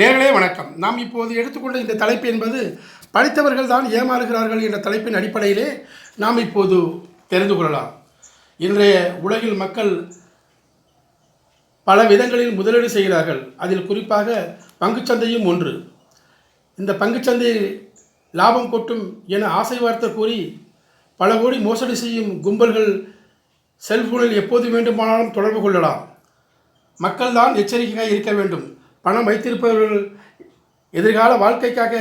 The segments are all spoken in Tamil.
நேர்களே வணக்கம். நாம் இப்போது எடுத்துக்கொண்ட இந்த தலைப்பு என்பது படித்தவர்கள் தான் ஏமாறுகிறார்கள் என்ற தலைப்பின் அடிப்படையிலே நாம் இப்போது தெரிந்து கொள்ளலாம். இன்றைய உலகில் மக்கள் பல விதங்களில் முதலீடு செய்கிறார்கள். அதில் குறிப்பாக பங்குச்சந்தையும் ஒன்று. இந்த பங்குச்சந்தையில் லாபம் கொட்டும் என ஆசை வார்த்தை கூறி பல கோடி மோசடி செய்யும் கும்பல்கள் செல்போனில் எப்போது வேண்டுமானாலும் தொடர்பு கொள்ளலாம். மக்கள்தான் எச்சரிக்கையாக இருக்க வேண்டும். பணம் வைத்திருப்பவர்கள் எதிர்கால வாழ்க்கைக்காக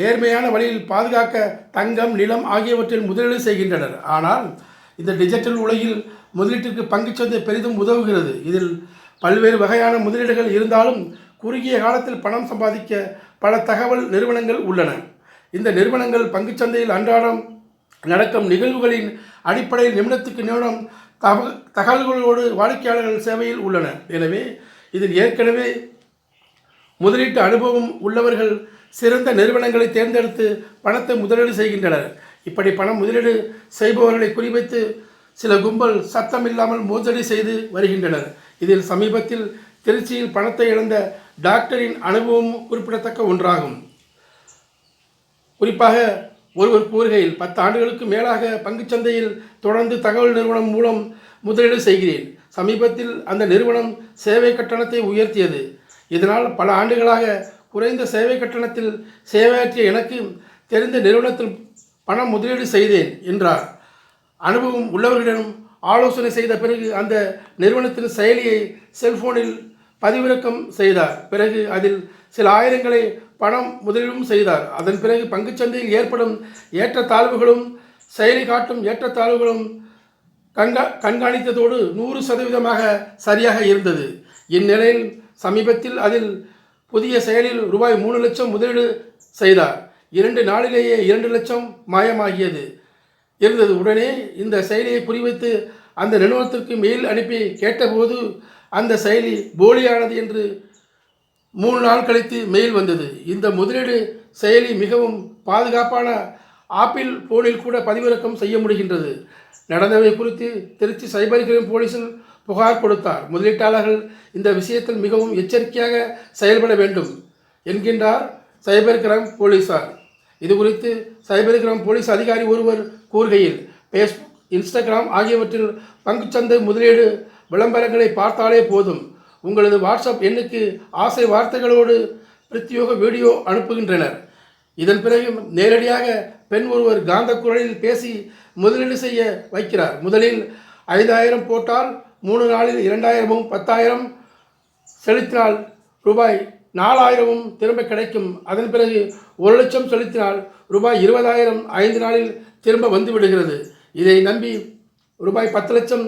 நேர்மையான வழியில் பாதுகாக்க தங்கம் நிலம் ஆகியவற்றில் முதலீடு செய்கின்றனர். ஆனால் இந்த டிஜிட்டல் உலகில் முதலீட்டிற்கு பங்குச்சந்தை பெரிதும் உதவுகிறது. இதில் பல்வேறு வகையான முதலீடுகள் இருந்தாலும் குறுகிய காலத்தில் பணம் சம்பாதிக்க பல தகவல் நிறுவனங்கள் உள்ளன. இந்த நிறுவனங்கள் பங்குச்சந்தையில் அன்றாடம் நடக்கும் நிகழ்வுகளின் அடிப்படையில் நிமிடத்துக்கு நிமிடம் தக தகவல்களோடு வாடிக்கையாளர்கள் சேவையில் உள்ளன. எனவே இதில் ஏற்கனவே முதலீட்டு அனுபவம் உள்ளவர்கள் சிறந்த நிறுவனங்களை தேர்ந்தெடுத்து பணத்தை முதலீடு செய்கின்றனர். இப்படி பணம் முதலீடு செய்பவர்களை குறிவைத்து சில கும்பல் சத்தம் இல்லாமல் மோசடி செய்து வருகின்றனர். இதில் சமீபத்தில் திருச்சியில் பணத்தை இழந்த டாக்டரின் அனுபவம் குறிப்பிடத்தக்க ஒன்றாகும். குறிப்பாக ஒருவர் கூறுகையில் பத்து ஆண்டுகளுக்கு மேலாக பங்குச்சந்தையில் தொடர்ந்து தகவல் நிறுவனம் மூலம் முதலீடு செய்கிறேன். சமீபத்தில் அந்த நிறுவனம் சேவை கட்டணத்தை உயர்த்தியது. இதனால் பல ஆண்டுகளாக குறைந்த சேவை கட்டணத்தில் சேவையாற்றிய எனக்கு தெரிந்த நிறுவனத்தில் பணம் முதலீடு செய்தேன் என்றார். அனுபவம் உள்ளவர்களிடம் ஆலோசனை செய்த பிறகு அந்த நிறுவனத்தின் செயலியை செல்போனில் பதிவிறக்கம் செய்தார். பிறகு அதில் சில ஆயிரங்களை பணம் முதலீடும் செய்தார். அதன் பிறகு பங்குச்சந்தையில் ஏற்படும் ஏற்றத்தாழ்வுகளும் செயலி காட்டும் ஏற்றத்தாழ்வுகளும் கண்கா கண்காணித்ததோடு நூறு சதவீதமாக சரியாக இருந்தது. இந்நிலையில் சமீபத்தில் அதில் புதிய செயலில் ரூபாய் மூணு லட்சம் முதலீடு செய்தார். இரண்டு நாளிலேயே இரண்டு லட்சம் மாயமாகியது. இருந்தது. உடனே இந்த செயலியை குறிவைத்து அந்த நிறுவனத்திற்கு மெயில் அனுப்பி கேட்டபோது அந்த செயலி போலியானது என்று மூணு நாள் கழித்து மெயில் வந்தது. இந்த முதலீடு செயலி மிகவும் பாதுகாப்பான ஆப்பிள் போனில் கூட பதிவிறக்கம் செய்ய முடிகின்றது. நடந்தவை குறித்து திருச்சி சைபர் கிரைம் போலீஸில் புகார் கொடுத்தார். முதலீட்டாளர்கள் இந்த விஷயத்தில் மிகவும் எச்சரிக்கையாக செயல்பட வேண்டும் என்கின்றார் சைபர் கிரைம் போலீசார். இது குறித்து சைபர் கிரைம் போலீஸ் அதிகாரி ஒருவர் கூறுகையில் ஃபேஸ்புக் இன்ஸ்டாகிராம் ஆகியவற்றில் பங்குச்சந்தை முதலீடு விளம்பரங்களை பார்த்தாலே போதும். உங்களது வாட்ஸ்அப் எண்ணுக்கு ஆசை வார்த்தைகளோடு பிரத்யோக வீடியோ அனுப்புகின்றனர். இதன் பிறகு நேரடியாக பெண் ஒருவர் காந்த குரலில் பேசி முதலீடு செய்ய வைக்கிறார். முதலில் ஐந்தாயிரம் போட்டால் மூணு நாளில் இரண்டாயிரமும் பத்தாயிரம் செலுத்தினால் ரூபாய் நாலாயிரமும் திரும்ப கிடைக்கும். அதன் பிறகு ஒரு லட்சம் செலுத்தினால் ரூபாய் இருபதாயிரம் ஐந்து நாளில் திரும்ப வந்து விடுகிறது. இதை நம்பி ரூபாய் பத்து லட்சம்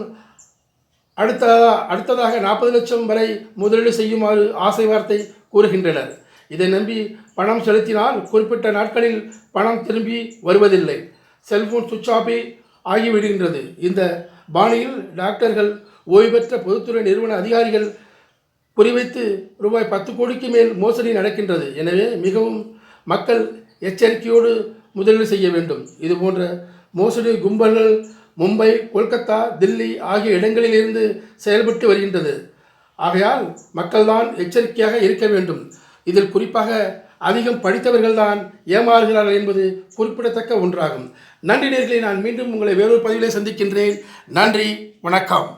அடுத்ததா அடுத்ததாக நாற்பது லட்சம் வரை முதலீடு செய்யுமாறு ஆசை வார்த்தை கூறுகின்றனர். இதை நம்பி பணம் செலுத்தினால் குறிப்பிட்ட நாட்களில் பணம் திரும்பி வருவதில்லை. செல்போன் சுவிட்ச் ஆஃபே ஆகிவிடுகின்றது. இந்த பாணியில் டாக்டர்கள் ஓய்வு பெற்ற பொதுத்துறை நிறுவன அதிகாரிகள் குறிவைத்து ரூபாய் பத்து கோடிக்கு மேல் மோசடி நடக்கின்றது. எனவே மிகவும் மக்கள் எச்சரிக்கையோடு முதலீடு செய்ய வேண்டும். இது போன்ற மோசடி கும்பல்கள் மும்பை கொல்கத்தா தில்லி ஆகிய இடங்களிலிருந்து செயல்பட்டு வருகின்றது. ஆகையால் மக்கள்தான் எச்சரிக்கையாக இருக்க வேண்டும். இதில் குறிப்பாக அதிகம் படித்தவர்கள்தான் ஏமாறுகிறார்கள் என்பது குறிப்பிடத்தக்க ஒன்றாகும். நன்றி நேர்களை நான் மீண்டும் உங்களை வேறொரு பதிவிலே சந்திக்கின்றேன். நன்றி வணக்கம்.